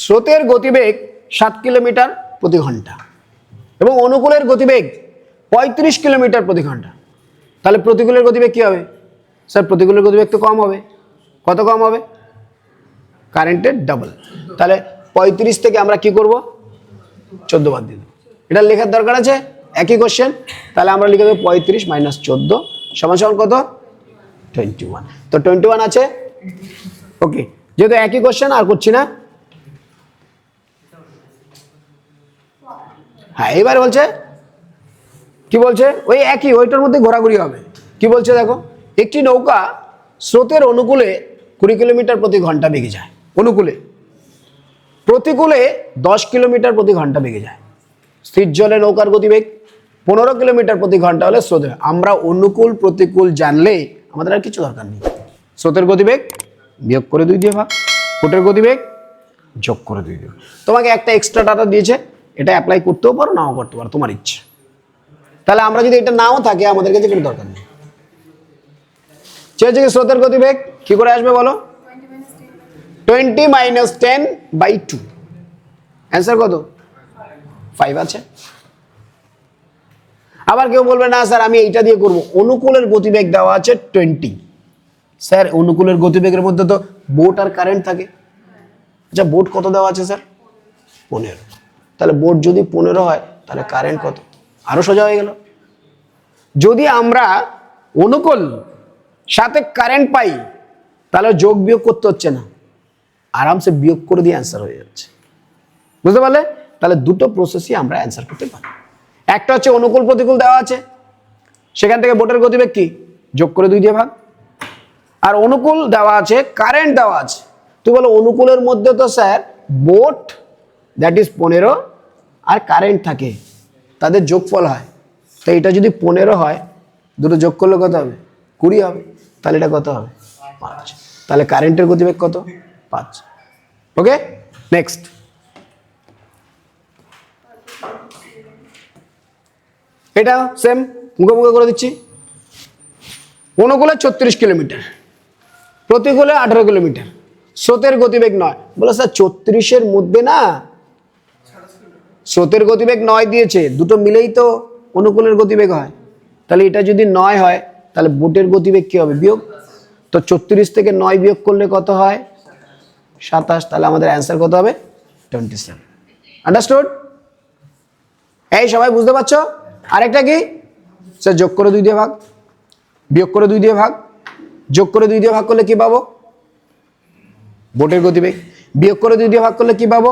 স্রোতের গতিবেগ সাত কিলোমিটার প্রতি ঘণ্টা এবং অনুকূলের গতিবেগ পঁয়ত্রিশ কিলোমিটার প্রতি ঘণ্টা। তাহলে প্রতিকূলের গতিবেগ কী হবে? স্যার, প্রতিকূলের গতিবেগ তো কম হবে। কত কম হবে? কারেন্টের ডাবল তাহলে পঁয়ত্রিশ থেকে আমরা কি করব? চোদ্দ বাদ দিয়ে এটা লেখার দরকার আছে? একই কোশ্চেন তাহলে আমরা লিখে দেবো পঁয়ত্রিশ মাইনাস চোদ্দ সমান সমান কত? টোয়েন্টি ওয়ান তো টোয়েন্টি ওয়ান আছে? ওকে যেহেতু একই কোশ্চেন আর করছি না। হ্যাঁ এবার বলছে, কি বলছে? ওই একই, ওইটার মধ্যে ঘোরাঘুরি হবে। কি বলছে দেখো, একটি নৌকা স্রোতের অনুকূলে কুড়ি কিলোমিটার প্রতি ঘণ্টা বেগে যায়, অনুকূলে। প্রতিকূলে দশ কিলোমিটার প্রতি ঘণ্টা বেগে যায়। স্থির জলে নৌকার গতিবেগ পনেরো কিলোমিটার প্রতি ঘণ্টা হলে স্রোতে আমরা অনুকূল, প্রতিকূল জানলে আমাদের আর কিছু দরকার নেই। স্রোতের গতিবেগ বিয়োগ করে দুই দিয়ে ভাগ, ফুটের গতিবেগ যোগ করে দুই দিয়ে। তোমাকে একটা এক্সট্রা ডাটা দিয়েছে এটা অ্যাপ্লাই করতেও পারো, নাও করতে পারো, তোমার ইচ্ছে। তাহলে আমরা যদি এটা নাও থাকে, আমাদের কাছে কোনো দরকার নেই। চেয়েছে স্রোতের গতিবেগ, কি করে আসবে বলো? Twenty minus ten by two answer কত? ফাইভ আছে। আবার কেউ বলবে, না স্যার, আমি এইটা দিয়ে করব। অনুকূলের গতিবেগ দেওয়া আছে টোয়েন্টি স্যার, অনুকূলের গতিবেগের মধ্যে তো বোট আর কারেন্ট থাকে। আচ্ছা বোট কত দেওয়া আছে, স্যার? পনেরো। তাহলে বোট যদি পনেরো হয়, তাহলে কারেন্ট কত? আরও সোজা হয়ে গেল। যদি আমরা অনুকূল সাথে কারেন্ট পাই, তাহলে যোগ বিয়োগ করতে হচ্ছে না। আরামসে বিয়োগ করে দিয়ে অ্যান্সার হয়ে যাচ্ছে। বুঝতে পারলে? তাহলে দুটো প্রসেসই আমরা অ্যান্সার করতে পারি। একটা হচ্ছে অনুকূল প্রতিকূল দেওয়া আছে। সেখান থেকে বোটের গতিবেগ কি? যোগ করে দুই দিয়ে ভাগ। আর অনুকূল দেওয়া আছে কারেন্ট দেওয়া আছে। তুই বলো, অনুকূলের মধ্যে তো স্যার বোট দ্যাট ইজ পনেরো আর কারেন্ট থাকে, তাদের যোগফল হয়। তো এটা যদি পনেরো হয়, দুটো যোগ করলে কত হবে? কুড়ি হবে। তাহলে এটা কত হবে? পাঁচ। তাহলে কারেন্টের গতিবেগ কত? পাঁচ। ওকে নেক্সট এটা সেম মুখে মুখে করে দিচ্ছি। অনুকূলে ছত্রিশ কিলোমিটার। প্রতিকূলে আঠারো কিলোমিটার। স্রোতের গতিবেগ নয়। বলে স্যার, ছত্রিশের মধ্যে না স্রোতের গতিবেগ নয় দিয়েছে দুটো মিলেই তো অনুকূলের গতিবেগ হয়। তাহলে এটা যদি নয় হয় তাহলে বোটের গতিবেগ কি হবে? বিয়োগ? তো ছত্রিশ থেকে নয় বিয়োগ করলে কত হয়? সাতাশ তাহলে আমাদের অ্যান্সার কত হবে? টোয়েন্টি সেভেন আন্ডারস্টুড এই সবাই বুঝতে পারছ? আরেকটা কি? স্যার যোগ করে দুই দিয়ে ভাগ। বিয়োগ করে দুই দিয়ে ভাগ। যোগ করে দুই দিয়ে ভাগ করলে কি পাবো? বোটের গতিবেগ। বিয়োগ করে দুই দিয়ে ভাগ করলে কি পাবো?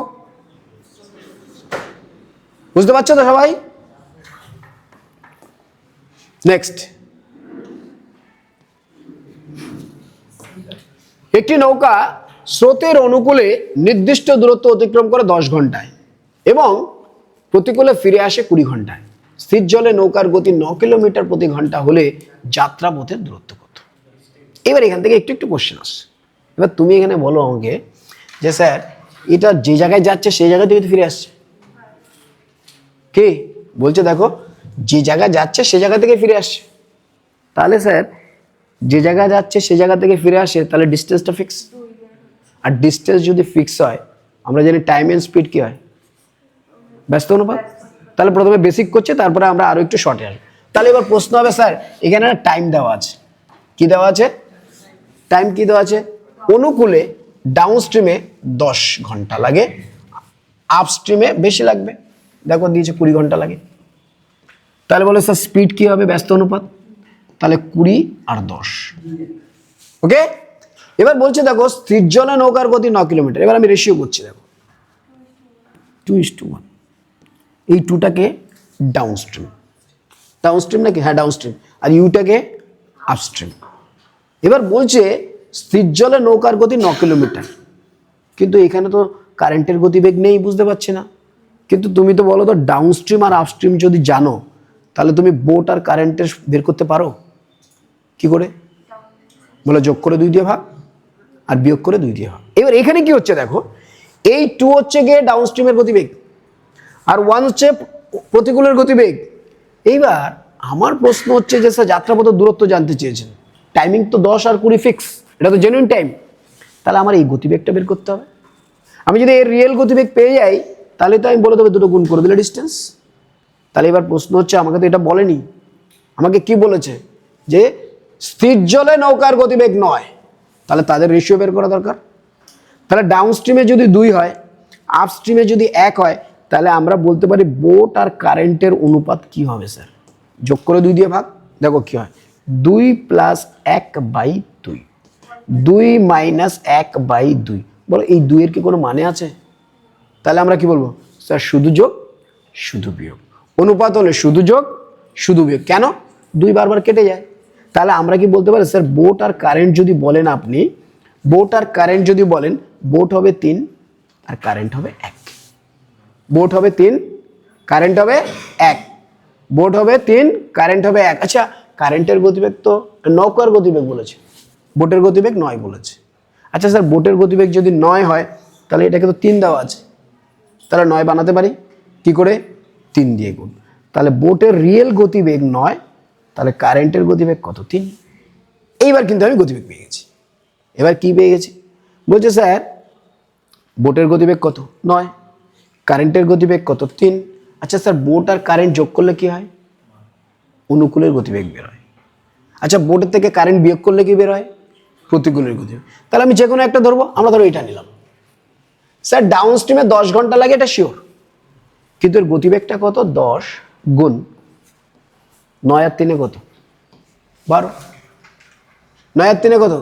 বুঝতে পারছ তো সবাই? নেক্সট একটি নৌকা স্রোতের অনুকূলে নির্দিষ্ট দূরত্ব অতিক্রম করে দশ ঘন্টায় এবং প্রতিকূলে ফিরে আসে কুড়ি ঘন্টায়। স্থির জলে নৌকার গতি ন কিলোমিটার প্রতি ঘণ্টা হলে যাত্রা পথের দূরত্ব কত? এবার এখান থেকে একটু একটু কোশ্চেন আসছে। এবার তুমি এখানে বলো আমাকে যে, স্যার, এটা যে জায়গায় যাচ্ছে, সেই জায়গায় থেকে তো ফিরে আসছে। কি? বলছে, দেখো, যে জায়গা যাচ্ছে সে জায়গা থেকে ফিরে আসছে। তাহলে স্যার, যে জায়গা যাচ্ছে সে জায়গা থেকে ফিরে আসে, তাহলে ডিস্টেন্সটা ফিক্স আর ডিস্টেন্স যদি ফিক্স হয়, আমরা জানি টাইম এন্ড স্পিড কী হয়? ব্যস্ত অনুপাত? তাহলে প্রথমে বেসিক করছে, তারপরে আমরা আরও একটু শর্টে আসব। তাহলে এবার প্রশ্ন হবে, স্যার, এখানে টাইম দেওয়া আছে। কি দেওয়া আছে? টাইম কি দেওয়া আছে? অনুকূলে ডাউন স্ট্রিমে দশ ঘণ্টা লাগে আপ স্ট্রিমে বেশি লাগবে। দেখো দিয়েছে কুড়ি ঘণ্টা লাগে। তাহলে বলে স্যার স্পিড কি হবে ব্যস্ত অনুপাত? তাহলে কুড়ি আর দশ। ওকে এবার বলছে দেখো জলে নৌকার গতি ন কিলোমিটার। এবার আমি রেশিও করছি দেখো। টু ইস টু ওয়ান এই টুটাকে ডাউন স্ট্রিম ডাউন স্ট্রিম নাকি? হ্যাঁ ডাউন স্ট্রিম আর ইউটাকে আপস্ট্রিম এবার বলছে স্থির জলে নৌকার গতি ন কিলোমিটার। কিন্তু এখানে তো কারেন্টের গতিবেগ নেই, বুঝতে পারছি না। কিন্তু তুমি তো বলো তো ডাউন স্ট্রিম আর আপস্ট্রিম যদি জানো, তাহলে তুমি বোট আর কারেন্টের বের করতে পারো। কি করে? বলে যোগ করে দুই দিয়ে ভাগ আর বিয়োগ করে দুই দিয়ে ভাগ। এবার এখানে কি হচ্ছে দেখো, এই টু হচ্ছে গিয়ে ডাউন স্ট্রিমের গতিবেগ আর ওয়ান হচ্ছে প্রতিকূলের গতিবেগ। এইবার আমার প্রশ্ন হচ্ছে যে স্যার যাত্রাপথ দূরত্ব জানতে চেয়েছেন। টাইমিং তো দশ আর কুড়ি ফিক্স এটা তো জেনুইন টাইম তাহলে আমার এই গতিবেগটা বের করতে হবে। আমি যদি এর রিয়েল গতিবেগ পেয়ে যাই তাহলে তো আমি বলে দেবো দুটো গুণ করে দিলে ডিস্টেন্স তাহলে এবার প্রশ্ন হচ্ছে, আমাকে তো এটা বলেনি। আমাকে কি বলেছে? যে স্থির জলে নৌকার গতিবেগ নয়। তাহলে তাদের রেশিও বের করা দরকার। তাহলে ডাউন স্ট্রিমে যদি দুই হয় আপ স্ট্রিমে যদি এক হয়, তাহলে আমরা বলতে পারি বোট আর কারেন্টের অনুপাত কি হবে স্যার যোগ করে দুই দিয়ে ভাগ, দেখো কি হয়। দুই প্লাস এক বাই দুই। দুই মাইনাস এক বাই দুই। বলো, এই দুইয়ের কি কোনো মানে আছে? তাহলে আমরা কি বলব? স্যার, শুধু যোগ, শুধু বিয়োগ। অনুপাত হলে শুধু যোগ, শুধু বিয়োগ। কেন? দুই বারবার কেটে যায়। তাহলে আমরা কি বলতে পারি, স্যার বোট আর কারেন্ট যদি বলেন আপনি বোট আর কারেন্ট যদি বলেন বোট হবে তিন, আর কারেন্ট হবে এক। বোট হবে তিন, কারেন্ট হবে এক। বোট হবে তিন, কারেন্ট হবে এক। আচ্ছা কারেন্টের গতিবেগ তো নৌকার গতিবেগ বলেছে। বোটের গতিবেগ নয় বলেছে। আচ্ছা স্যার বোটের গতিবেগ যদি নয় হয়, তাহলে এটাকে তো তিন দেওয়া আছে। তাহলে নয় বানাতে পারি। কি করে? তিন দিয়ে গুণ। তাহলে বোটের রিয়েল গতিবেগ নয়, তাহলে কারেন্টের গতিবেগ কত? তিন। এইবার কিন্তু আমি গতিবেগ পেয়ে গেছি। এবার কি পেয়ে গেছি? বলছে, স্যার, বোটের গতিবেগ কত? নয়। কারেন্টের গতিবেগ কত? তিন। আচ্ছা স্যার, বোট আর কারেন্ট যোগ করলে কি হয়? অনুকূলের গতিবেগ বের হয়। আচ্ছা বোটের থেকে কারেন্ট বিয়োগ করলে কি বের হয়? প্রতিকূলের গতিবেগ। তাহলে আমি যে কোনো একটা ধরবো, আমরা ধরো এটা নিলাম। স্যার ডাউন স্ট্রিমে দশ ঘণ্টা লাগে, এটা শিওর কিন্তু এর গতিবেগটা কত? দশ গুণ। নয় আর তিনে কত? বারো। নয় আর তিনে কত?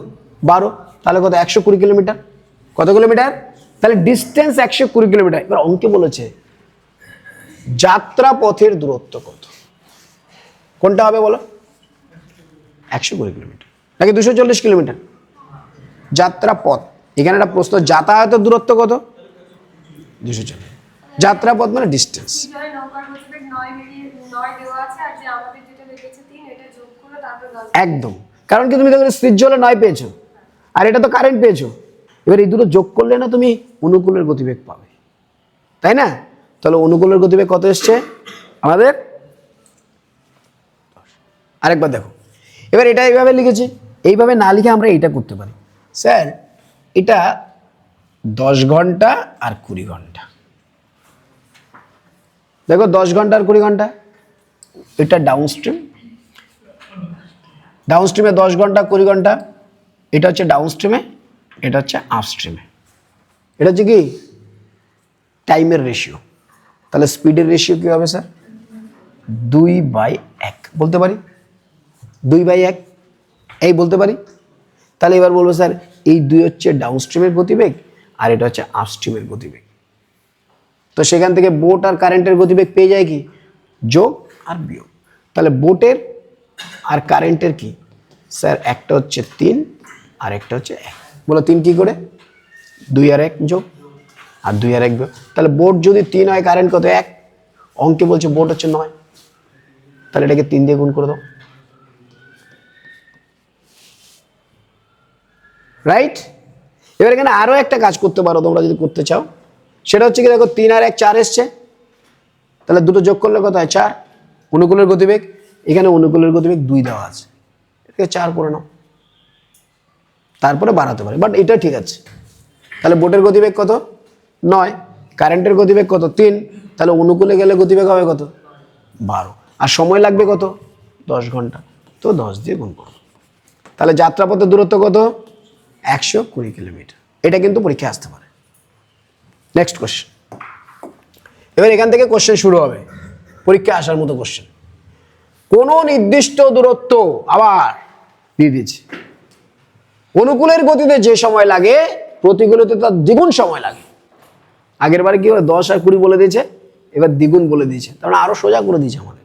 বারো। তাহলে কত? একশো কুড়ি কিলোমিটার। কত কিলোমিটার? তাহলে ডিস্টেন্স একশো কুড়ি কিলোমিটার। এবার অঙ্কে বলেছে যাত্রা পথের দূরত্ব কত? কোনটা হবে বলো? একশো কুড়ি কিলোমিটার। নাকি দুশো চল্লিশ কিলোমিটার? যাত্রা পথ এখানে একটা প্রশ্ন যাতায়াতের দূরত্ব কত? দুশো চল্লিশ যাত্রা পথ মানে ডিস্টেন্স একদম। কারণ কি তুমি দেখো স্থির জলে নয় পেয়েছ। আর এটা তো কারেন্ট পেয়েছ। এবার এই দুটো যোগ করলে না তুমি অনুকূলের গতিবেগ পাবে। তাই না? তাহলে অনুকূলের গতিবেগ কত এসছে? আমাদের আরেকবার দেখো। এবার এটা এইভাবে লিখেছি। এইভাবে না লিখে আমরা এইটা করতে পারি। স্যার এটা দশ ঘণ্টা আর কুড়ি ঘণ্টা। দেখো দশ ঘণ্টা আর কুড়ি ঘণ্টা? এটা ডাউন স্ট্রিম ডাউন স্ট্রিমে দশ ঘণ্টা, কুড়ি ঘণ্টা। এটা হচ্ছে ডাউন স্ট্রিমে এটা হচ্ছে আপ স্ট্রিমে এটা হচ্ছে কি? টাইমের রেশিও তাহলে স্পিডের রেশিও কী হবে স্যার দুই বাই এক, বলতে পারি? দুই বাই এক, এই বলতে পারি? তাহলে এবার বলব স্যার এই দুই হচ্ছে ডাউন স্ট্রিমের গতিবেগ আর এটা হচ্ছে আপ স্ট্রিমের গতিবেগ। তো সেখান থেকে বোট আর কারেন্টের গতিবেগ পেয়ে যায় কি? যোগ আর বিয়োগ। তাহলে বোটের আর কারেন্টের কি? স্যার, একটা হচ্ছে তিন আর একটা হচ্ছে এক। বলো তিন কি করে? দুই আর এক যোগ আর দুই আর এক বিয়োগ। তাহলে বোট যদি তিন হয় কারেন্ট কত? এক। অঙ্কে বলছে বোট হচ্ছে নয়। তাহলে এটাকে তিন দিয়ে গুণ করে দাও। রাইট এবার এখানে আরও একটা কাজ করতে পারো তোমরা যদি করতে চাও। সেটা হচ্ছে কি দেখো, তিন আর এক, চার এসছে। তাহলে দুটো যোগ করলে কত হয়? চার। অনুকূলের গতিবেগ। এখানে অনুকূলের গতিবেগ দুই দেওয়া আছে। এটাকে চার করে নাও। তারপরে বাড়াতে পারে। বাট এটা ঠিক আছে। তাহলে বোটের গতিবেগ কত? নয়। কারেন্টের গতিবেগ কত? তিন। তাহলে অনুকূলে গেলে গতিবেগ হবে কত? বারো। আর সময় লাগবে কত? দশ ঘণ্টা। তো দশ দিয়ে গুণ করো। তাহলে যাত্রাপথের দূরত্ব কত? একশো কুড়ি কিলোমিটার। এটা কিন্তু পরীক্ষায় আসতে পারে। নেক্সট কোশ্চেন এবার এখান থেকে কোশ্চেন শুরু হবে। পরীক্ষায় আসার মতো কোশ্চেন কোনো নির্দিষ্ট দূরত্ব আবার দিয়ে দিয়েছি। অনুকূলের গতিতে যে সময় লাগে, প্রতিকূলতে তার দ্বিগুণ সময় লাগে। আগের বারে কি হলো দশ আর কুড়ি বলে দিয়েছে, এবার দ্বিগুণ বলে দিয়েছে। তার মানে আরও সোজা করে দিয়েছে আমাদের।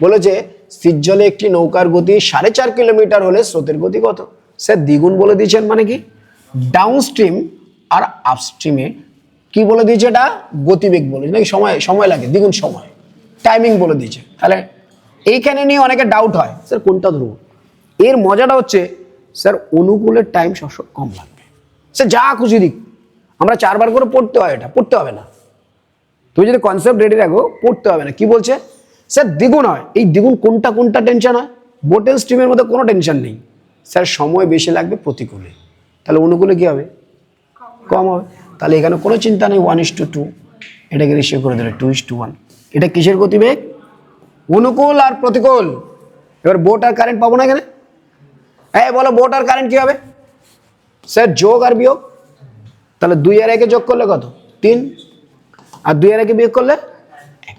বলেছে, স্থির জলে একটি নৌকার গতি সাড়ে চার কিলোমিটার হলে স্রোতের গতি কত? স্যার, দ্বিগুণ বলে দিয়েছেন মানে কি? ডাউন স্ট্রিম আর আপস্ট্রিমে কি বলে দিয়েছে এটা? গতিবেগ বলে নাকি সময় সময় লাগে, দ্বিগুণ সময়। টাইমিং বলে দিয়েছে। তাহলে এইখানে নিয়ে অনেকে ডাউট হয়। স্যার, কোনটা ধরবো? এর মজাটা হচ্ছে, স্যার, অনুকূলের টাইম সবসময় কম লাগবে। স্যার, যা খুশি দিক। আমরা চারবার করে পড়তে হয় এটা, পড়তে হবে না। তুমি যদি কনসেপ্ট রেডি রাখো, পড়তে হবে না। কি বলছে? স্যার, দ্বিগুণ হয়। এই দ্বিগুণ কোনটা কোনটা টেনশন হয়? বোটেল স্ট্রিমের মধ্যে কোনো টেনশন নেই। স্যার, সময় বেশি লাগবে প্রতিকূলে। তাহলে অনুকূলে কি হবে? কম হবে। তাহলে এখানে কোনো চিন্তা নেই ওয়ান ইস টু টু এটাকে রেশিও করে দিলে টু ইস টু ওয়ান এটা কিসের গতিবেগ? অনুকূল আর প্রতিকূল। এবার বোট আর কারেন্ট পাবো না এখানে? হ্যাঁ বলো বোট আর কারেন্ট কী হবে? স্যার, যোগ আর বিয়োগ? তাহলে দুই আর একে যোগ করলে কত? তিন। আর দুই আর একে বিয়োগ করলে এক।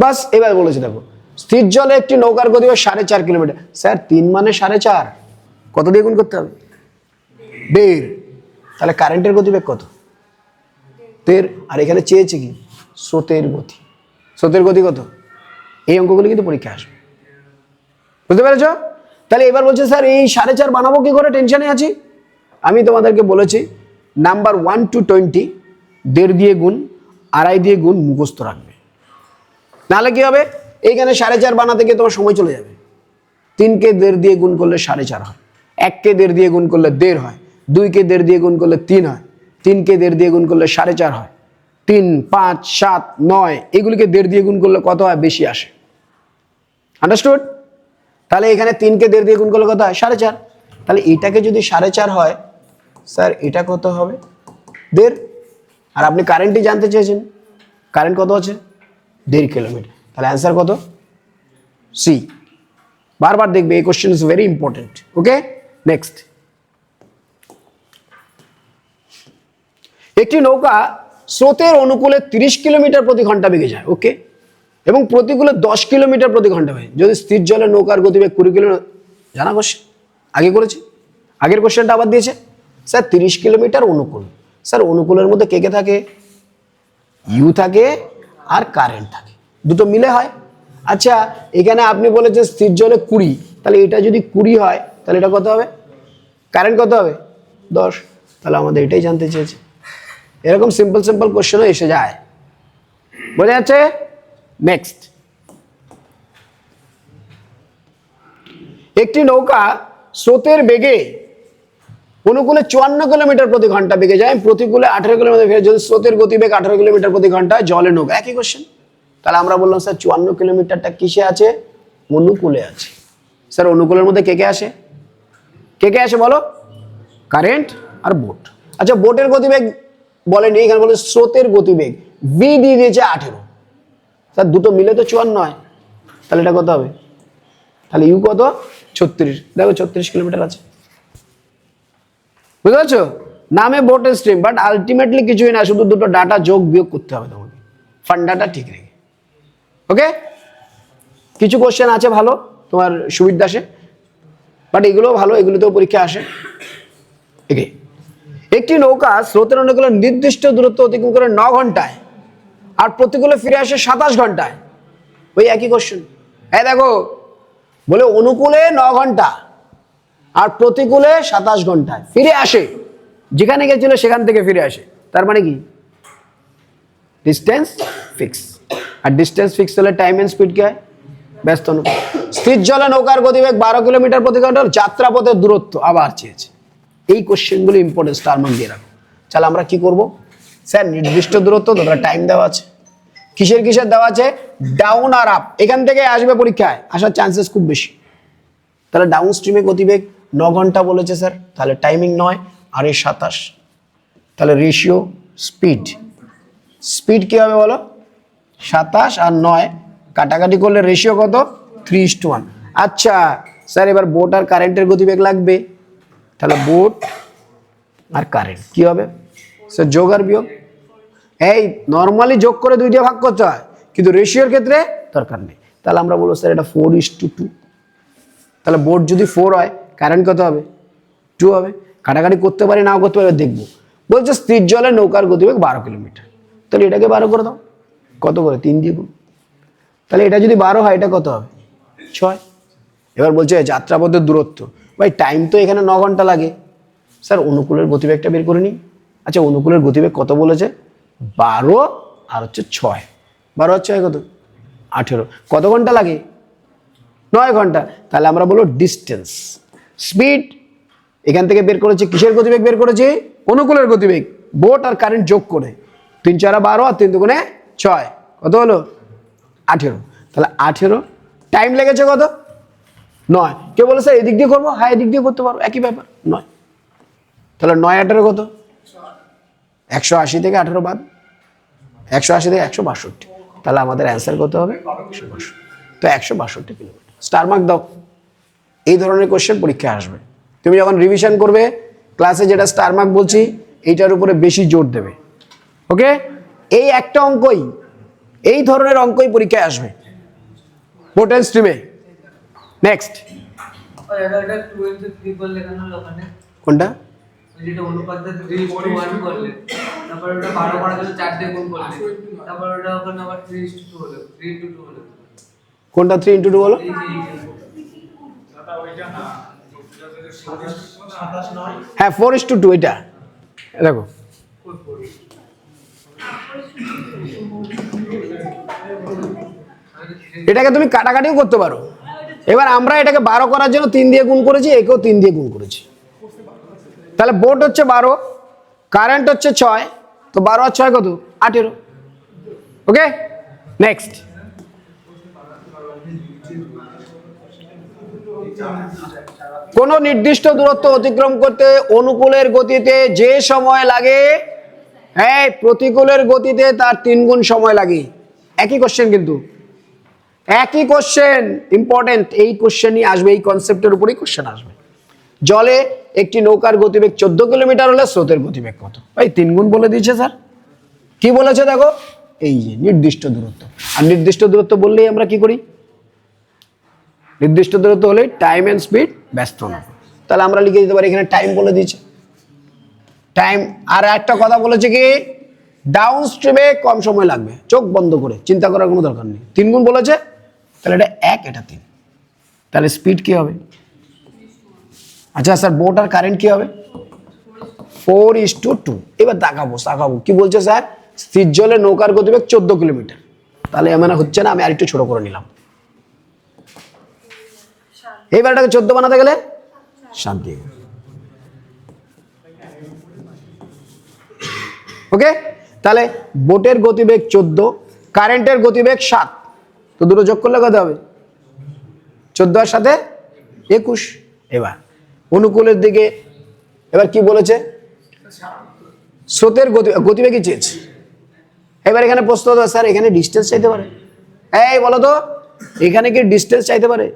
বাস, এবার বলেছি দেখো। স্থির জলে একটি নৌকার গতিবেগ সাড়ে চার কিলোমিটার। স্যার তিন মানে সাড়ে চার। কত দিয়ে গুণ করতে হবে? দেড়। তাহলে কারেন্টের গতিবেগ কত? দেড়। আর এখানে চেয়েছে কি? স্রোতের গতি। স্রোতের গতি কত? এই অঙ্কগুলো কিন্তু পরীক্ষা আসবে। বুঝতে পেরেছ? তাহলে এবার বলছে স্যার এই সাড়ে চার বানাবো কি করে? টেনশনে আছি? আমি তোমাদেরকে বলেছি নাম্বার ওয়ান টু টোয়েন্টি দেড় দিয়ে গুণ আড়াই দিয়ে গুণ মুখস্থ রাখবে। নাহলে কি হবে? এইখানে সাড়ে চার বানাতে গিয়ে তোমার সময় চলে যাবে। তিনকে দেড় দিয়ে গুণ করলে সাড়ে চার হয়। এককে দেড় দিয়ে গুণ করলে দেড় হয়। দুইকে দেড় দিয়ে গুণ করলে তিন হয়। তিনকে দেড় দিয়ে গুণ করলে সাড়ে চার হয়। তিন, পাঁচ, সাত, নয়, এগুলিকে দেড় দিয়ে গুণ করলে কত হয়? বেশি আসে। আন্ডারস্টুড তাহলে এখানে তিনকে দেড় দিয়ে গুণ করলে কত হয়? সাড়ে চার। তাহলে এটাকে যদি সাড়ে চার হয়, স্যার, এটা কত হবে? দেড়। আর আপনি কারেন্টই জানতে চেয়েছেন। কারেন্ট কত আছে? দেড় কিলোমিটার। তাহলে অ্যান্সার কত? সি বারবার দেখবে এই question is very important okay next একটি নৌকা স্রোতের অনুকূলে তিরিশ কিলোমিটার প্রতি ঘণ্টা বেগে যায় ওকে এবং প্রতিকূলে দশ কিলোমিটার প্রতি ঘণ্টা বেগে যদি স্থির জলে নৌকার গতিবেগ কুড়ি কিলোমিটার জানা কোশ্চেন আগে করেছি? আগের কোশ্চেনটা আবার দিয়েছে? স্যার, তিরিশ কিলোমিটার অনুকূল। স্যার, অনুকূলের মধ্যে কে কে থাকে? ইউ থাকে আর কারেন্ট থাকে। দুটো মিলে হয়। আচ্ছা এখানে আপনি বলেছেন স্থির জলে কুড়ি। তাহলে এটা যদি কুড়ি হয়, তাহলে এটা কত হবে? কারেন্ট কত হবে? দশ। তাহলে আমাদের এটাই জানতে চেয়েছে। এরকম সিম্পল সিম্পল কোশ্চেনও এসে যায়। বোঝা যাচ্ছে? নেক্সট একটি নৌকা স্রোতের বেগে অনুকূলে চুয়ান্ন কিলোমিটার প্রতি ঘণ্টা বেগে যায়। প্রতিকূলে আঠারো কিলোমিটার যদি স্রোতের গতিবেগ আঠারো কিলোমিটার প্রতি ঘণ্টা জলে নৌকা। একই কোশ্চেন তাহলে আমরা বললাম, স্যার, চুয়ান্ন কিলোমিটারটা কিসে আছে? অনুকূলে আছে। স্যার, অনুকূলের মধ্যে কে কে আসে? কে কে আসে বলো? কারেন্ট আর বোট। আচ্ছা বোটের গতিবেগ বলেনি, এখানে বলে স্রোতের গতিবেগ। ভি দিয়ে দিয়েছে আঠেরো। স্যার, দুটো মিলে তো চুয়ান্ন হয়। তাহলে এটা কত হবে? তাহলে ইউ কত? ছত্রিশ। দেখো, ছত্রিশ কিলোমিটার আছে। বুঝতে পারছ? নামে বোটের স্ট্রিম বাট আলটিমেটলি কিছুই না, শুধু দুটো ডাটা যোগ বিয়োগ করতে হবে তোমাকে। ফান্ডাটা ঠিক রেখে ওকে কিছু কোশ্চেন আছে ভালো? তোমার সুবিধাসে বাট এগুলো ভালো, এগুলোতেও পরীক্ষা আসে। একে একটি নৌকা স্রোতের অনুকূলে নির্দিষ্ট দূরত্ব অতিক্রম করে ন ঘন্টায় আর প্রতিকূলে ফিরে আসে সাতাশ ঘন্টায়। ওই একই কোশ্চেন হ্যাঁ দেখো, বলে অনুকূলে ন ঘণ্টা আর প্রতিকূলে সাতাশ ঘন্টায়। ফিরে আসে। যেখানে গেছিল সেখান থেকে ফিরে আসে। তার মানে কি? ডিস্টেন্স ফিক্স আর ডিস্টেন্স ফিক্স হলে টাইম এন্ড স্পিড কি হয়? ব্যস্ত অনুপাত স্থির জলে নৌকার গতিবেগ বারো কিলোমিটার প্রতি ঘণ্টা যাত্রাপথের দূরত্ব আবার চেয়েছে। এই কোশ্চেনগুলো ইম্পর্টেন্স তার মধ্যে দিয়ে রাখো। তাহলে আমরা কি করব? স্যার, নির্দিষ্ট দূরত্ব তোমরা টাইম দেওয়া আছে। কিসের কিসের দেওয়া আছে? ডাউন আর আপ এখান থেকে আসবে পরীক্ষায়। আসার চান্সেস খুব বেশি। তাহলে ডাউন স্ট্রিমে গতিবেগ ন ঘণ্টা বলেছে স্যার। তাহলে টাইমিং নয়, আর এই সাতাশ। তাহলে রেশিও স্পিড স্পিড কী হবে বলো? সাতাশ আর নয়। কাটাকাটি করলে রেশিও কত? থ্রি ওয়ান আচ্ছা স্যার এবার বোট আর কারেন্টের গতিবেগ লাগবে। তাহলে বোট আর কারেন্ট কি হবে? স্যার যোগ আর বিয়োগ। এই নর্মালি যোগ করে দুই দিয়ে ভাগ করতে হয়, কিন্তু রেশিওর ক্ষেত্রে দরকার নেই। তাহলে আমরা বলব স্যার এটা ফোর ইস টু টু তাহলে বোর্ড যদি ফোর হয় কারেন্ট কত হবে? টু হবে। কাটাকাটি করতে পারি, নাও করতে পারি, দেখব। বলছে স্থির জলে নৌকার গতিবেগ বারো কিলোমিটার। তাহলে এটাকে বারো করে দাও। কত করে? তিন দিয়ে গুণ তাহলে এটা যদি বারো হয়, এটা কত হবে? ছয়। এবার বলছে যাত্রাপথের দূরত্ব। ভাই টাইম তো এখানে ন ঘণ্টা লাগে। স্যার, অনুকূলের গতিবেগটা বের করে নিই আচ্ছা অনুকূলের গতিবেগ কত বলেছে? বারো আর হচ্ছে ছয়। বারো আর ছয় কত? আঠেরো। কত ঘণ্টা লাগে? নয় ঘণ্টা। তাহলে আমরা বলব ডিস্টেন্স স্পিড এখান থেকে বের করেছি, কিসের গতিবেগ বের করেছে? অনুকূলের গতিবেগ। বোট আর কারেন্ট যোগ করে। তিন চারা বারো আর তিন দুগুণে ছয়। কত হলো? আঠেরো। তাহলে আঠেরো টাইম লেগেছে কত? নয়। কে বলে স্যার এদিক দিয়ে করব? হ্যাঁ এদিক দিয়ে করতে পারব। একই ব্যাপার, নয়। তাহলে নয় আঠেরো কত? একশো আশি থেকে আঠেরো বাদ। একশো আশি থেকে একশো বাষট্টি। তাহলে আমাদের অ্যান্সার করতে হবে? একশো বাষট্টি। তো একশো বাষট্টি কিলোমিটার স্টার মার্ক দাও। এই ধরনের কোশ্চেন পরীক্ষায় আসবে। তুমি যখন রিভিশন করবে ক্লাসে যেটা স্টার মার্ক বলছি, এইটার উপরে বেশি জোর দেবে। ওকে এই একটা অঙ্কই এই ধরনের অঙ্কই পরীক্ষায় আসবে। পোর্টাল স্ট্রিমে নেক্সট কোনটা? কোনটা থ্রি ইন্টু টু বলো। হ্যাঁ ফোর ইস টু টু এটা। দেখো। এটাকে তুমি কাটাকাটিও করতে পারো। এবার আমরা এটাকে বারো করার জন্য তিন দিয়ে গুণ করেছি, একেও তিন দিয়ে গুণ করেছি। তাহলে বোট হচ্ছে বারো, কারেন্ট হচ্ছে ছয়, তো বারো আর ছয় কত? আঠেরো। ওকে? নেক্সট কোন নির্দিষ্ট দূরত্ব অতিক্রম করতে অনুকূলের গতিতে যে সময় লাগে হ্যাঁ প্রতিকূলের গতিতে তার তিন গুণ সময় লাগে। একই কোশ্চেন কিন্তু। একই কোশ্চেন ইম্পর্টেন্ট এই কোশ্চেনই আসবে, এই কনসেপ্টের উপরেই কোশ্চেন আসবে। জলে একটি নৌকার গতিবেগ চোদ্দ কিলোমিটার হলে স্রোতের গতিবেগ কত? এই তিন গুণ বলে দিয়েছে স্যার কি বলেছে দেখো? এই যে, নির্দিষ্ট দূরত্ব। আর নির্দিষ্ট দূরত্ব বললেই আমরা কি করি? নির্দিষ্ট দূরত্ব হলে টাইম অ্যান্ড স্পিড ব্যস্ত না। তাহলে আমরা লিখে দিতে পারি, এখানে টাইম বলে দিয়েছে। টাইম আর একটা কথা বলেছে কি? ডাউন স্ট্রিমে কম সময় লাগবে, চোখ বন্ধ করে, চিন্তা করার কোনো দরকার নেই। তিন গুণ বলেছে? তাহলে এটা এক, এটা তিন। তাহলে স্পিড কি হবে? আচ্ছা স্যার বোট আর কারেন্ট কি হবে? ফোর ইস টু টু এবার তাকাবো তাকাবো। কি বলছে স্যার স্থির জলে নৌকার গতিবেগ চোদ্দ কিলোমিটার। তাহলে এমন হচ্ছে না, আমি আরেকটু ছোট করে নিলাম। এইবার এটাকে চোদ্দ বানাতে গেলে শান্তি। ওকে তাহলে বোটের গতিবেগ চোদ্দ কারেন্টের গতিবেগ সাত। তো দুটো যোগ করলে কত হবে? চোদ্দ আর সাথে একুশ। এবার। অনুকূলের দিকে এবার কি বলেছে? স্রোতের গতি গতিবেগই চেয়েছে এবার এখানে প্রশ্ন হতো স্যার এখানে ডিস্টেন্স চাইতে পারে? এই বলো তো এখানে কি ডিস্টেন্স চাইতে পারে?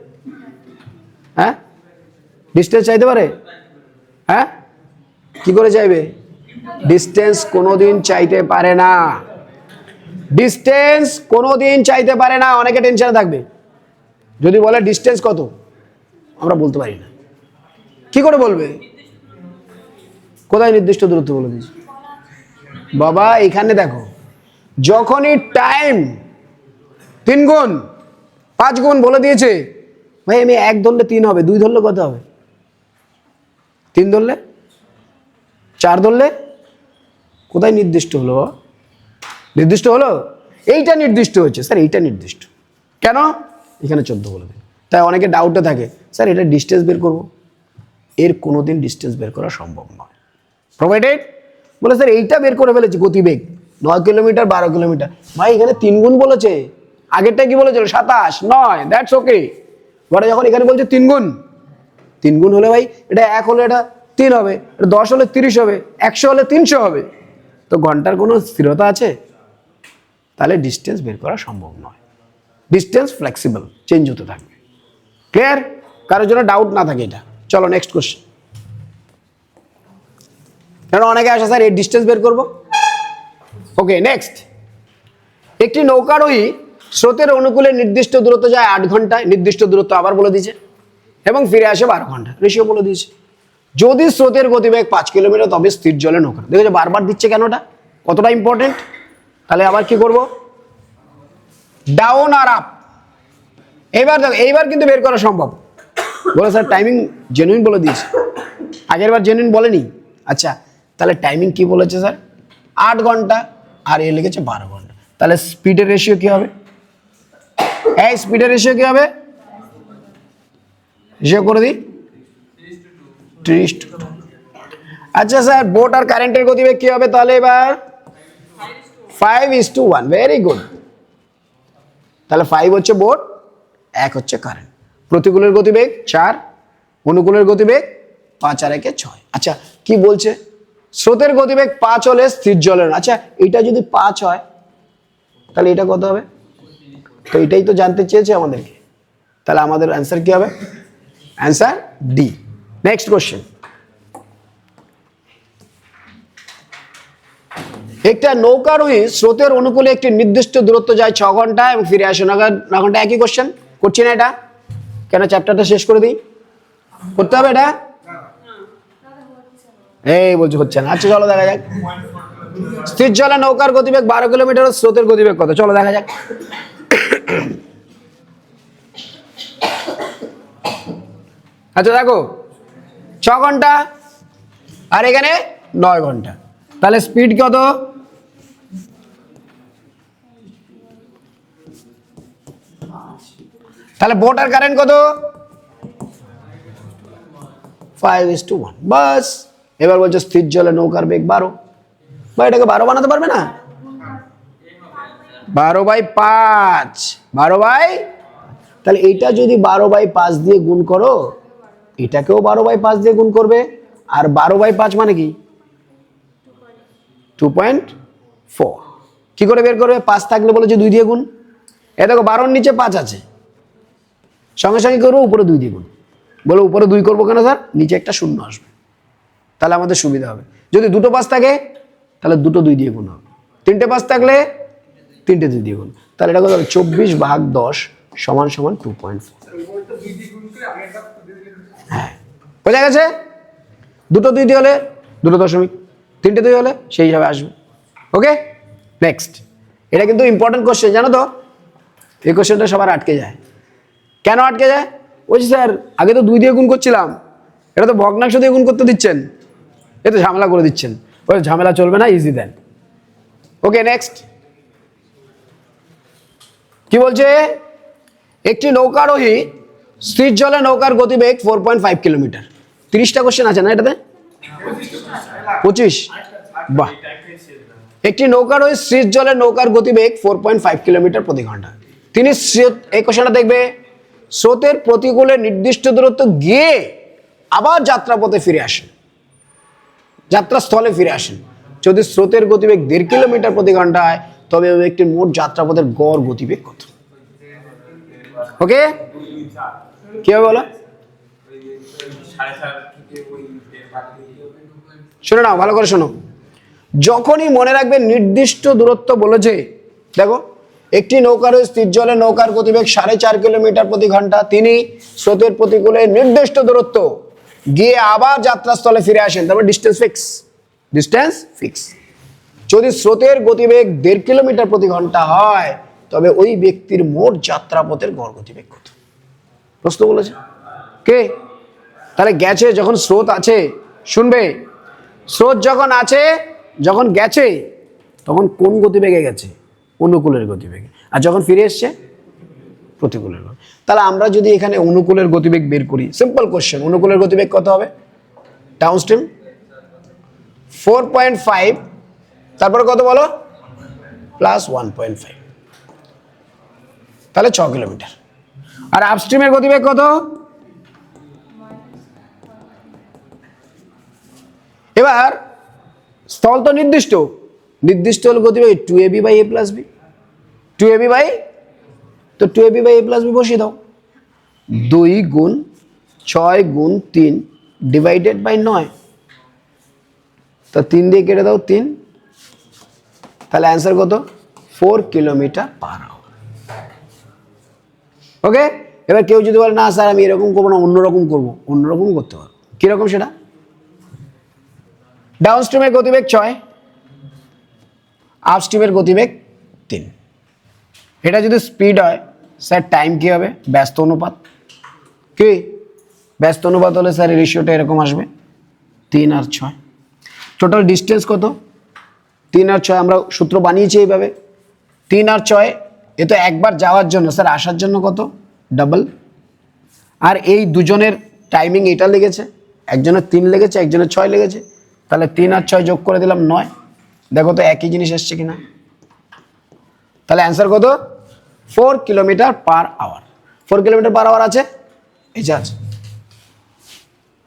হ্যাঁ? ডিস্টেন্স চাইতে পারে? হ্যাঁ? কি করে চাইবে? ডিস্টেন্স কোনোদিন চাইতে পারে না। ডিস্টেন্স কোনোদিন চাইতে পারে না, অনেকে টেনশনে থাকবে। যদি বলে ডিস্টেন্স কত? আমরা বলতে পারি না। কি করে বলবে? কোথায় নির্দিষ্ট দূরত্ব বলে দিয়েছি? বাবা, এখানে দেখো। যখনই টাইম তিন গুণ, পাঁচ গুণ বলে দিয়েছে, ভাই, আমি এক ধরলে তিন হবে, দুই ধরলে কত হবে? তিন ধরলে? চার ধরলে? কোথায় নির্দিষ্ট হলো? নির্দিষ্ট হলো? এইটা নির্দিষ্ট হয়েছে। স্যার, এইটা নির্দিষ্ট। কেন? এখানে চোদ্দ বলে দিন। তাই অনেকে ডাউটে থাকে। স্যার, এটা ডিস্টেন্স বের করব? এর কোনো দিন ডিস্টেন্স বের করা সম্ভব নয়। প্রোভাইডেড বলে, স্যার, এইটা বের করে ফেলেছি গতিবেগ। নয় কিলোমিটার, বারো কিলোমিটার। ভাই, এখানে তিন গুণ বলেছে। আগেরটা কি বলেছিল? সাতাশ, নয়। দ্যাটস ওকে এবারে যখন এখানে বলছে তিন গুণ তিন গুণ হলে ভাই, এটা এক হলে এটা তিন হবে, এটা দশ হলে তিরিশ হবে, একশো হলে তিনশো হবে। তো ঘণ্টার কোনো স্থিরতা আছে? তাহলে ডিস্টেন্স বের করা সম্ভব নয়। ডিস্টেন্স ফ্লেক্সিবল চেঞ্জ হতে থাকবে। ক্লিয়ার কারোর জন্য ডাউট না থাকে এটা। চলো নেক্সট কোশ্চেন কেন অনেকে আসে, স্যার এই ডিস্টেন্স বের করব? ওকে নেক্সট একটি নৌকারোহী স্রোতের অনুকূলে নির্দিষ্ট দূরত্ব যায় আট ঘন্টায়, নির্দিষ্ট দূরত্ব আবার বলে দিয়েছে, এবং ফিরে আসে বারো ঘণ্টা। রেশিও বলে দিয়েছে, যদি স্রোতের গতিবেগ পাঁচ কিলোমিটার, তবে স্থির জলে নৌকা দেখেছ, বারবার দিচ্ছে কেনটা? কতটা ইম্পর্টেন্ট তাহলে আবার কি করব? ডাউন আর আপ এইবার দেখো, এইবার কিন্তু বের করা সম্ভব। বলে স্যার টাইমিং জেনুইন বলে দিয়েছে। আগের বার জেনুইন বলেনি? আচ্ছা তাহলে টাইমিং কি বলেছে স্যার? আট ঘণ্টা, আর এ লেগেছে বারো ঘণ্টা। তাহলে স্পিডের রেশিও কি হবে? এই স্পিডের রেশিও কি হবে? রেশিও করে দিই। ত্রিশ আচ্ছা স্যার বোট আর কারেন্টের গতিবেগ কি হবে? তাহলে এবার five is two one very good তাহলে ফাইভ হচ্ছে বোট এক হচ্ছে কারেন্ট প্রতিকূলের গতিবেগ চার, অনুকূলের গতিবেগ পাঁচ আর একে ছয়। আচ্ছা কি বলছে? স্রোতের গতিবেগ পাঁচ হলে স্থির জলের আচ্ছা এটা যদি পাঁচ হয়, তাহলে এটা কত হবে? তো এটাই তো জানতে চেয়েছে আমাদেরকে। তাহলে আমাদের অ্যান্সার কি হবে? অ্যান্সার ডি নেক্সট কোশ্চেন একটা নৌকারোহী স্রোতের অনুকূলে একটি নির্দিষ্ট দূরত্ব যায় ছ ঘণ্টা এবং ফিরে আসে ন ঘণ্টা। একই কোশ্চেন করছি না এটা? কেন চ্যাপ্টারটা শেষ করে দিই? করতে হবে এটা? এই বলছি, হচ্ছে না। আচ্ছা চলো দেখা যাক। স্থির জলে নৌকার গতিবেগ বারো কিলোমিটার স্রোতের গতিবেগ কত? চলো দেখা যাক। আচ্ছা দেখো। ছ ঘণ্টা। আর এখানে নয় ঘণ্টা। তাহলে স্পিড কত? তাহলে বোটার কারেন্ট কত? ফাইভ ইস টু ওয়ান বাস। এবার বলছে স্থির জলে নৌকার বেগ বারো। বা এটাকে বারো বানাতে পারবে না? বারো বাই পাঁচ। বারো বাই তাহলে এটা যদি বারো বাই পাঁচ দিয়ে গুণ করো, এটাকেও বারো বাই পাঁচ দিয়ে গুণ করবে। আর বারো বাই পাঁচ মানে কি? টু পয়েন্ট ফোর কি করে বের করবে? পাঁচ থাকলে বলেছে দুই দিয়ে গুণ। এ দেখো, বারোর নিচে পাঁচ আছে। সঙ্গে সঙ্গে করব, উপরে দুই দিয়ে গুণ। বলো উপরে দুই করব কেন স্যার? নিচে একটা শূন্য আসবে। তাহলে আমাদের সুবিধা হবে। যদি দুটো পাঁচ থাকে, তাহলে দুটো দুই দিয়ে গুণ হবে। তিনটে পাঁচ থাকলে তিনটে দুই দিয়ে গুণ। তাহলে এটা কত হবে? চব্বিশ ভাগ দশ সমান সমান টু পয়েন্ট ফোর হ্যাঁ। বোঝা গেছে? দুটো দুই দিয়ে হলে দুটো দশমিক। তিনটে দুই হলে সেই হিসাবে আসবে। ওকে নেক্সট এটা কিন্তু ইম্পর্টেন্ট কোশ্চেন জানো তো? এই কোশ্চেনটা সবার আটকে যায়। কেন আটকে যায়? বলছি স্যার, আগে তো দুই দিয়ে গুণ করছিলাম, এটা তো ভগ্নাংশ দিয়ে গুণ করতে দিচ্ছেন। এ তো ঝামেলা করে দিচ্ছেন। ওই ঝামেলা চলবে না ইজি দেন ওকে নেক্সট কি বলছে? একটি নৌকারোহী স্থির জলে নৌকার গতিবেগ ফোর পয়েন্ট ফাইভ কিলোমিটার। তিরিশটা কোশ্চেন আছে না এটাতে? পঁচিশ। বাহ। একটি নৌকারোহী স্থির জলে নৌকার গতিবেগ ফোর পয়েন্ট ফাইভ কিলোমিটার প্রতি ঘণ্টা। তিনি এই কোশ্চেনটা দেখবে। স্রোতের প্রতিকূলে নির্দিষ্ট দূরত্ব গিয়ে আবার যাত্রাপথে ফিরে আসেন। যাত্রাস্থলে ফিরে আসেন। যদি স্রোতের গতিবেগ দেড় কিলোমিটার প্রতি ঘণ্টা হয় তবে ওই ব্যক্তির মোট যাত্রাপথের গড় গতিবেগ কত? ওকে? কি হবে বলো? শুনে নাও ভালো করে শোনো। যখনই মনে রাখবে নির্দিষ্ট দূরত্ব বলেছে, দেখো একটি নৌকার স্থির জলে নৌকার গতিবেগ সাড়ে চার কিলোমিটার প্রতি ঘণ্টা। তিনি স্রোতের প্রতিকূলে নির্দিষ্ট দূরত্ব গিয়ে আবার যাত্রাস্থলে ফিরে আসেন। তারপর ডিস্টেন্স ফিক্স ডিস্টেন্স ফিক্স যদি স্রোতের গতিবেগ দেড় কিলোমিটার প্রতি ঘণ্টা হয়, তবে ওই ব্যক্তির মোট যাত্রাপথের গড় গতিবেগ কত? প্রশ্ন বলেছে। কে? তাহলে গেছে যখন স্রোত আছে, শুনবে। স্রোত যখন আছে, যখন গেছে, তখন কোন গতিবেগে গেছে? অনুকূলের গতিবেগে। আর যখন ফিরে এসছে, প্রতিকূলের গতি তাহলে আমরা যদি এখানে অনুকূলের গতিবেগ বের করি সিম্পল কোশ্চেন অনুকূলের গতিবেগ কত হবে? Down stream four point five তারপরে কত বলো? প্লাস ওয়ান পয়েন্ট ফাইভ তাহলে ছ কিলোমিটার। আর আপস্ট্রিমের গতিবেগ কত? এবার স্থল তো নির্দিষ্ট। নির্দিষ্ট হল গতিবেগ two A B by A plus B two A B by? তো two A B by A plus B বসিয়ে দাও। দুই গুণ ছয় গুণ তিন ডিভাইডেড বাই নয়। তো তিন দিয়ে কেটে দাও তিন। তাহলে অ্যান্সার কত? Four kilometre per hour okay এবার কেউ যদি বলে, না স্যার, আমি এরকম করব না, অন্যরকম করব। অন্যরকম করতে পারব কীরকম সেটা? ডাউন স্ট্রিমের গতিবেগ ছয় আপ স্ট্রিমের গতিবেগ তিন। এটা যদি স্পিড হয় স্যার টাইম কী হবে? ব্যস্ত অনুপাত। কি? ব্যস্ত অনুপাত হলে স্যার রেশিওটা এরকম আসবে। তিন আর ছয়। টোটাল ডিস্টেন্স কত? তিন আর ছয়, আমরা সূত্র বানিয়েছি এইভাবে। তিন আর ছয়, এ তো একবার যাওয়ার জন্য স্যার আসার জন্য কত? ডাবল আর এই দুজনের টাইমিং এটা লেগেছে। একজনের তিন লেগেছে, একজনের ছয় লেগেছে। তাহলে তিন আর ছয় যোগ করে দিলাম নয়। দেখো তো একই জিনিস এসছে কিনা। তাহলে অ্যান্সার কত? Four kilometre per hour four kilometre per hour আছে? এই যে আছে।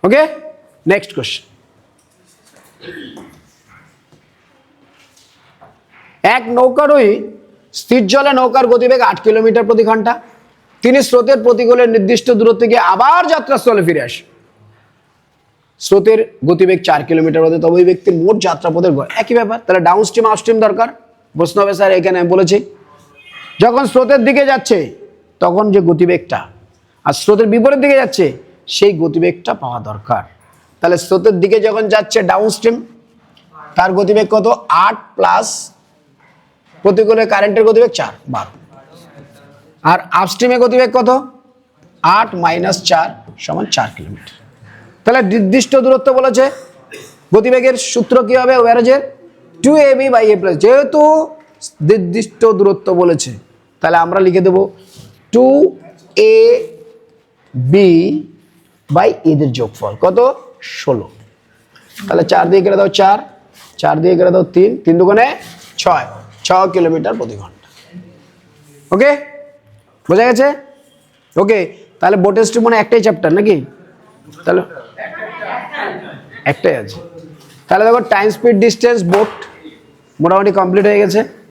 ওকে নেক্সট কোশ্চেন এক নৌকারই স্থির জলে নৌকার গতিবেগ আট কিলোমিটার প্রতি ঘণ্টা। তিনি স্রোতের প্রতিকূলের নির্দিষ্ট দূরত্ব থেকে আবার যাত্রাস্থলে ফিরে আসে। স্রোতের গতিবেগ চার কিলোমিটার প্রতি তবে ওই ব্যক্তির মোট যাত্রাপথের একই ব্যাপার। তাহলে ডাউন স্ট্রিম আপস্ট্রিম দরকার। প্রশ্ন হবে স্যার এখানে বলেছি। যখন স্রোতের দিকে যাচ্ছে, তখন যে গতিবেগটা, আর স্রোতের বিপরীত দিকে যাচ্ছে, সেই গতিবেগটা পাওয়া দরকার। তাহলে স্রোতের দিকে যখন যাচ্ছে ডাউন স্ট্রিম তার গতিবেগ কত? আট প্লাস প্রতিকূলে কারেন্টের গতিবেগ চার, বারো। আর আপস্ট্রিমে গতিবেগ কত? আট মাইনাস চার সমান চার কিলোমিটার তাহলে নির্দিষ্ট দূরত্ব বলেছে, গতিবেগের সূত্র কি হবে? ওয়ারেজের two A B by A plus যেহেতু নির্দিষ্ট দূরত্ব বলেছে তাহলে আমরা লিখে দেব টু এ বি বাই এদের যোগফল। কত? ষোলো। তাহলে চার দিয়ে কেটে দাও চার। চার দিয়ে কেটে দাও তিন। তিন দুগুণে ছয়। ছ কিলোমিটার প্রতি ঘণ্টা। ওকে? বোঝা গেছে? ওকে, তাহলে বোটের স্ট্রিম মনে একটাই চ্যাপ্টার নাকি? তাহলে একটাই আছে। তাহলে দেখো টাইম স্পিড ডিস্টেন্স বোট মোটামুটি কমপ্লিট হয়ে গেছে।